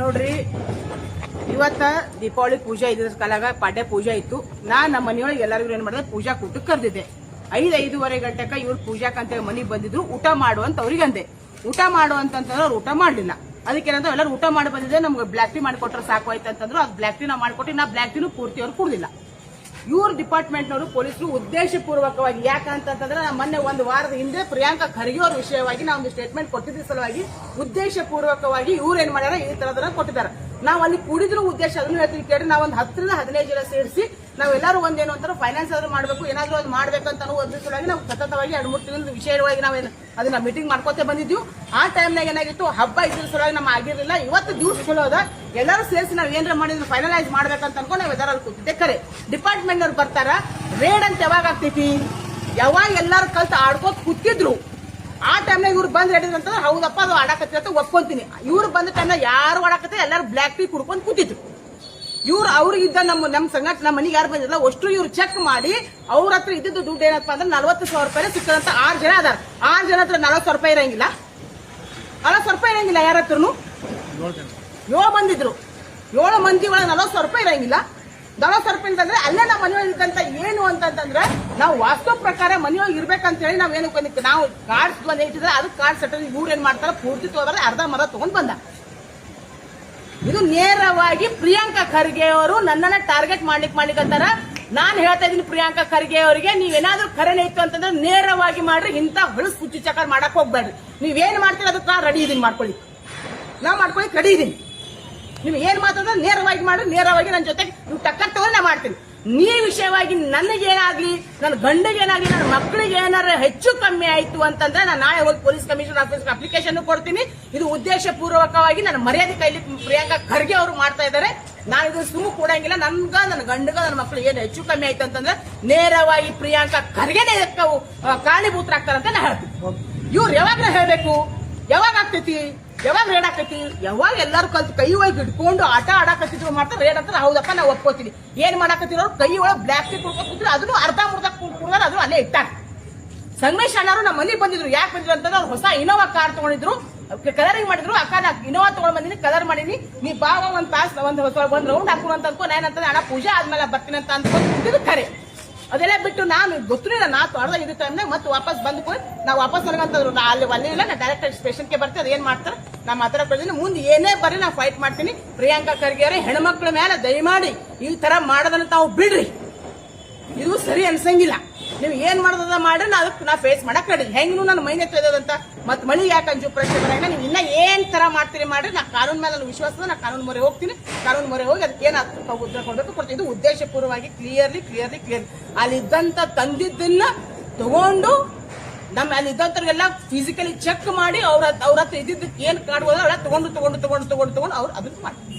ನೋಡ್ರಿ, ಇವತ್ತ ದೀಪಾವಳಿ ಪೂಜೆ ಇದ್ರ ಕಾಲಾಗ ಪಾಡ್ಯ ಪೂಜೆ ಇತ್ತು ನಾ ನಮ್ಮ ಮನೆಯೊಳಗೆ ಎಲ್ಲರಿಗೂ ಏನ್ ಮಾಡಿದೆ, ಪೂಜಾ ಕೂಟಕ್ಕೆ ಕರೆದಿದ್ದೆ. ಐದ್, ಐದೂವರೆ ಗಂಟೆಕ ಇವ್ರು ಪೂಜಾಕಂತ ಮನೆಗೆ ಬಂದಿದ್ರು, ಊಟ ಮಾಡು ಅಂತ ಅವ್ರಿಗೆ ಅಂದೆ. ಊಟ ಮಾಡು ಅಂತಂತಂದ್ರೆ ಅವ್ರು ಊಟ ಮಾಡಲಿಲ್ಲ. ಅದಕ್ಕೆ ಏನಂದ್ರೆ, ಎಲ್ಲರೂ ಊಟ ಮಾಡಿ ಬಂದಿದೆ ನಮ್ಗೆ ಬ್ಲ್ಯಾಕ್ ಟೀ ಮಾಡಿಕೊಟ್ರೆ ಸಾಕು ಆಯ್ತು ಅಂತಂದ್ರು ಅದು ಬ್ಲಾಕ್ ಟೀ ನಾವು ಮಾಡಿಕೊಟ್ಟು ನಾ ಬ್ಲ್ಯಾಕ್ ಟೀನು ಪೂರ್ತಿ ಅವ್ರು ಕುಡ್ದಿಲ್ಲ. ಇವ್ರ ಡಿಪಾರ್ಟ್ಮೆಂಟ್ನವರು ಪೊಲೀಸರು ಉದ್ದೇಶಪೂರ್ವಕವಾಗಿ ಯಾಕಂತಂದ್ರೆ ಮೊನ್ನೆ ಒಂದು ವಾರದ ಹಿಂದೆ ಪ್ರಿಯಾಂಕಾ ಖರ್ಗೆ ಅವ್ರ ವಿಷಯವಾಗಿ ನಾವು ಒಂದು ಸ್ಟೇಟ್ಮೆಂಟ್ ಕೊಟ್ಟಿದ್ದ ಸಲುವಾಗಿ ಉದ್ದೇಶಪೂರ್ವಕವಾಗಿ ಇವ್ರು ಏನ್ ಮಾಡ್ಯಾರ ಈ ತರದನ್ನ ಕೊಟ್ಟಿದ್ದಾರೆ. ನಾವು ಅಲ್ಲಿ ಕೂಡಿದ್ರು ಉದ್ದೇಶ ಅದನ್ನು ಹೇಳ್ತೀವಿ ಕೇಳಿ ನಾವು ಒಂದು ಹತ್ತರಿಂದ ಹದಿನೈದು ಜನ ಸೇರಿಸಿ ನಾವೆಲ್ಲರೂ ಒಂದೇನು ಅಂತಾರೆ ಫೈನಾನ್ಸ್ ಆದರೂ ಮಾಡಬೇಕು, ಏನಾದರೂ ಅದು ಮಾಡಬೇಕು ಅಂತ ಅನ್ನೋ ಸಲುವಾಗಿ ನಾವು ಸತತವಾಗಿ ಎರಡು ಮೂರು ತಿಂಗಳ ವಿಷಯವಾಗಿ ನಾವು ಅದನ್ನ ಮೀಟಿಂಗ್ ಮಾಡ್ಕೋತೆ ಬಂದಿದ್ದೀವಿ ಆ ಟೈಮ್ನಾಗ ಏನಾಗಿತ್ತು, ಹಬ್ಬ ಇದ್ರ ಸಲುವಾಗಿ ನಮ್ಮ ಆಗಿರಲಿಲ್ಲ. ಇವತ್ತು ದಿವಸ ಚಲೋ ಅದ. ಎಲ್ಲರೂ ಸೇರಿಸಿ ನಾವು ಏನಾರ ಮಾಡಿದ್ರು ಫೈನಲೈಸ್ ಮಾಡ್ಬೇಕಂತ ಅನ್ಕೊಂಡು ನಾವು ಎಲ್ಲರೂ ಕೂತಿದ್ದೆ. ಕರೆ ಡಿಪಾರ್ಟ್ಮೆಂಟ್ ಅವ್ರು ಬರ್ತಾರ ರೇಡ್ ಅಂತ ಯಾವಾಗ ಆಗ್ತೈತಿ? ಯಾವಾಗ ಎಲ್ಲರೂ ಕಲ್ತು ಆಡ್ಕೋತ ಕೂತಿದ್ರು? ಆ ಟೈಮ್ನಾಗ ಇವ್ರು ಬಂದ್ ಹೇಳಿದ್ರು ಅಂತಂದ್ರೆ ಹೌದಪ್ಪ, ಅದು ಆಡಾಕತ್ತಿ ಅಂತ ಒಪ್ಕೊಂತೀನಿ. ಇವ್ರು ಬಂದ ಟೈಮ್ನಾಗ ಯಾರು ಆಡಾಕತ್ತೆ, ಎಲ್ಲರೂ ಬ್ಲಾಕ್ ಟೀ ಕುಡ್ಕೊಂಡು ಕೂತಿದ್ರು. ಇವ್ರು ಅವ್ರಿಗಿದ್ದ ನಮ್ಮ ನಮ್ಮ ಸಂಘಟ ನಮ್ಮ ಮನೆಗೆ ಯಾರು ಬಂದಿಲ್ಲ ಅಷ್ಟು ಇವ್ರು ಚೆಕ್ ಮಾಡಿ, ಅವ್ರ ಹತ್ರ ಇದ್ದಿದ್ದು ದುಡ್ಡು ಏನಪ್ಪಾ ಅಂದ್ರೆ ನಲವತ್ತು ಸಾವಿರ ರೂಪಾಯಿ ಸಿಕ್ಕದಂತ ಆರು ಜನ ಅದಾರ. ಆರು ಜನ ಹತ್ರ ನಲ್ವತ್ತು ಸಾವಿರ ರೂಪಾಯಿ ಇರಂಗಿಲ್ಲ. ನಲವತ್ತು ಸಾವಿರ ರೂಪಾಯಿ ಇರಂಗಿಲ್ಲ ಯಾರ ಹತ್ರನು? ಏಳು ಬಂದಿದ್ರು. ಏಳು ಮಂದಿ ಒಳಗೆ ನಲ್ವತ್ತು ಸಾವಿರ ರೂಪಾಯಿ ಇರಂಗಿಲ್ಲ. ನಲವತ್ತು ಸಾವಿರ ರೂಪಾಯಿ ಅಂತಂದ್ರೆ ಅಲ್ಲೇ ನಮ್ಮ ಮನೆಯೊಳಗೆ ಇದ್ದಂತ ಏನು ಅಂತಂತಂದ್ರೆ ನಾವು ವಾಸ್ತು ಪ್ರಕಾರ ಮನೆಯೊಳಗೆ ಇರ್ಬೇಕಂತ ಹೇಳಿ ನಾವ್ ಏನಕ್ಕೆ ನಾವು ಕಾರ್ಡ್ಸ್ ಬಂದ್ರೆ ಅದು ಕಾರ್ಡ್ ಸೆಟಲ್ ಇವ್ರು ಏನ್ ಮಾಡ್ತಾರೆ ಪೂರ್ತಿ ತೋದ್ರೆ ಅರ್ಧ ಮರ ತಗೊಂಡ್ ಬಂದ. ಇದು ನೇರವಾಗಿ ಪ್ರಿಯಾಂಕಾ ಖರ್ಗೆ ಅವರು ನನ್ನನ್ನ ಟಾರ್ಗೆಟ್ ಮಾಡ್ಲಿಕ್ ಮಾಡ್ಲಿಕ್ಕಂತಾರ ನಾನ್ ಹೇಳ್ತಾ ಇದೀನಿ ಪ್ರಿಯಾಂಕಾ ಖರ್ಗೆ ಅವರಿಗೆ, ನೀವೇನಾದ್ರೂ ಕರೆನೆ ಇತ್ತು ಅಂತಂದ್ರೆ ನೇರವಾಗಿ ಮಾಡ್ರಿ, ಇಂಥ ಹೊಳಸ್ ಕುಚ್ಚಿ ಚಕರ್ ಮಾಡಕ್ ಹೋಗ್ಬೇಡ್ರಿ. ನೀವೇನ್ ಮಾಡ್ತೀರ ಅದಕ್ಕೆ ನಾ ರೆಡಿ ಇದೀನಿ, ಮಾಡ್ಕೊಳ್ಳಿ. ನಾ ಮಾಡ್ಕೊಳ್ಳಿ ರೆಡಿ ಇದೀನಿ. ನೀವು ಏನ್ ಮಾತಾಡಿದ್ರೆ ನೇರವಾಗಿ ಮಾಡ್ರಿ, ನೇರವಾಗಿ ನನ್ನ ಜೊತೆಗೆ, ನೀವು ಟಕ್ಕರ್ ತಗೊಂಡು ನಾ ಮಾಡ್ತೀನಿ. ನೀ ವಿಷಯವಾಗಿ ನನಗೇನಾಗ್ಲಿ, ನನ್ನ ಗಂಡಗೇನಾಗ್ಲಿ, ನನ್ನ ಮಕ್ಕಳಿಗೆ ಏನಾರ ಹೆಚ್ಚು ಕಮ್ಮಿ ಆಯ್ತು ಅಂತಂದ್ರೆ ನಾನು ನಾಳೆ ಹೋಗಿ ಪೊಲೀಸ್ ಕಮಿಷನರ್ ಆಫೀಸ್ ಅಪ್ಲಿಕೇಶನ್ ಕೊಡ್ತೀನಿ. ಇದು ಉದ್ದೇಶ ಪೂರ್ವಕವಾಗಿ ನನ್ನ ಮರ್ಯಾದೆ ಕೈಲಿ ಪ್ರಿಯಾಂಕಾ ಖರ್ಗೆ ಅವರು ಮಾಡ್ತಾ ಇದ್ದಾರೆ. ನಾನು ಇದು ಸುಮ್ಮ ಕೊಡಂಗಿಲ್ಲ. ನನ್ಗ, ನನ್ನ ಗಂಡಗ, ನನ್ನ ಮಕ್ಕಳಿಗೆ ಏನು ಹೆಚ್ಚು ಕಮ್ಮಿ ಆಯ್ತು ಅಂತಂದ್ರೆ ನೇರವಾಗಿ ಪ್ರಿಯಾಂಕಾ ಖರ್ಗೆನೇ ಕಾರಣೀಭೂತರಾಗ್ತಾರಂತ ನಾ ಹೇಳ್ತೀನಿ. ಇವ್ರು ಯಾವಾಗ ಹೇಳ್ಬೇಕು? ಯಾವಾಗ ಆಗ್ತೈತಿ? ಯಾವಾಗ ರೇಡ್ ಆಕೈತಿ ಯಾವಾಗ ಎಲ್ಲಾರು ಕಲ್ತು ಕೈ ಒಳಗೆ ಇಟ್ಕೊಂಡು ಆಟ ಆಡಾಕತ್ತಿದ್ರು ಮಾಡ್ತಾರೆ ರೇಡ್ ಅಂತ ಹೌದಪ್ಪ, ನಾವು ಒಪ್ಕೋತೀವಿ. ಏನ್ ಮಾಡಾಕತ್ತಿರೋ ಕೈ ಒಳಗೆ ಬ್ಲಾಕ್ ಟೀ ಕುಡ್ಕೊ ಅದನ್ನು ಅರ್ಧ ಮುರ್ಧ ಕುಡ್ಕೊಂಡ್ರೆ ಅದು ಅಲ್ಲೇ ಇಟ್ಟಾರ. ಸಂಗಮೇಶ್ ಅಣ್ಣಾರು ನಮ್ಮ ಮನೆಗೆ ಬಂದಿದ್ರು. ಯಾಕೆ ಬಂದಿದ್ರು ಅಂತಂದ್ರೆ ಅವ್ರು ಹೊಸ ಇನೋವಾ ಕಾರ್ ತಗೊಂಡಿದ್ರು. ಕಲರಿಂಗ್ ಮಾಡಿದ್ರು. ಅಕ್ಕ ನಾ ಇನೋವಾ ತಗೊಂಡ್ ಬಂದಿನಿ ಕಲರ್ ಮಾಡೀನಿ. ನೀ ಬಾವ ಒಂದ್ ಒಂದ್ ಹೊಸ ಒಂದ್ ರೌಂಡ್ ಹಾಕೊಂಡು ಅಂತ ಅನ್ಕೊ, ನಾನು ಅಂತಂದ್ರೆ ಅಣ್ಣ, ಪೂಜೆ ಆದ್ಮೇಲೆ ಬರ್ತೀನಿ ಅಂತ ಅನ್ಕೊಂಡು ಕರೆ. ಅದೆಲ್ಲ ಬಿಟ್ಟು ನಾನು ಗೊತ್ತಿರಲಿಲ್ಲ ನಾ ತೊಳೆದ ಇದ್ದ ಟೈಮ್ನಾಗ ಮತ್ತೆ ವಾಪಸ್ ಬಂದು ಕೂಡ ನಾವು ವಾಪಸ್ ನನಗಂತಂದ್ರು ನಾ ಅಲ್ಲಿ ಅಲ್ಲಿ ಇಲ್ಲ, ನಾ ಡೈರೆಕ್ಟ್ ಸ್ಟೇಷನ್ಗೆ ಬರ್ತೀನಿ, ಅದೇನ್ ಮಾಡ್ತಾರೆ? ನಾ ಮಾತಾಡ್ಕೊಳ್ತೀನಿ ಮುಂದೆ ಏನೇ ಬರೀ ನಾ ಫೈಟ್ ಮಾಡ್ತೀನಿ. ಪ್ರಿಯಾಂಕಾ ಖರ್ಗೆ ಅವರೇ, ಹೆಣ್ಮಕ್ಳ ಮೇಲೆ ದಯಮಾಡಿ ಈ ತರ ಮಾಡೋದನ್ನ ತಾವು ಬಿಡ್ರಿ. ಇದು ಸರಿ ಅನ್ಸಂಗಿಲ್ಲ. ನೀವು ಏನ್ ಮಾಡೋದ ಮಾಡ್ರಿ, ನಾ ಅದಕ್ಕೆ ನಾ ಫೇಸ್ ಮಾಡಕ್ ರೆಡಿ ಹೆಂಗೂ ನನ್ನ ಮೈನೆ ತೊಯ್ದದಂತ ಮತ್ ಮಳಿ ಯಾಕೆ ಅಂಜು ಪ್ರಶ್ನೆ ಬರಂಗ ನೀವು ಇನ್ನ ಏನ್ ತರ ಮಾಡ್ತೀರಿ ಮಾಡ್ರಿ, ನಾ ಕಾನೂನ್ ಮೇಲೆ ನಾನು ವಿಶ್ವಾಸದ ನಾ ಕಾನೂನು ಮೊರೆ ಹೋಗ್ತೀನಿ. ಕಾನೂನು ಮೊರೆ ಹೋಗಿ ಅದಕ್ಕೆ ಏನ್ ಆಗ್ತದೆ ಉತ್ತರ ಕೊಡ್ಬೇಕು ಕೊಡ್ತೀನಿ. ಇದು ಉದ್ದೇಶಪೂರ್ವವಾಗಿ ಕ್ಲಿಯರ್ಲಿ ಕ್ಲಿಯರ್ಲಿ ಕ್ಲಿಯರ್ ಅಲ್ಲಿದ್ದಂತ ತಂದಿದ್ದನ್ನ ತಗೊಂಡು ನಮ್ಮ ಅಲ್ಲಿ ಫಿಸಿಕಲಿ ಚೆಕ್ ಮಾಡಿ ಅವ್ರ ಅವ್ರ ಹತ್ರ ಇದ್ದಿದ್ದಕ್ಕೆ ಏನ್ ಕಾಡ್ಬೋದ ತಗೊಂಡು ತಗೊಂಡು ತಗೊಂಡು ತಗೊಂಡು ತಗೊಂಡು ಅವ್ರು ಅದನ್ನ ಮಾಡ್ತೀವಿ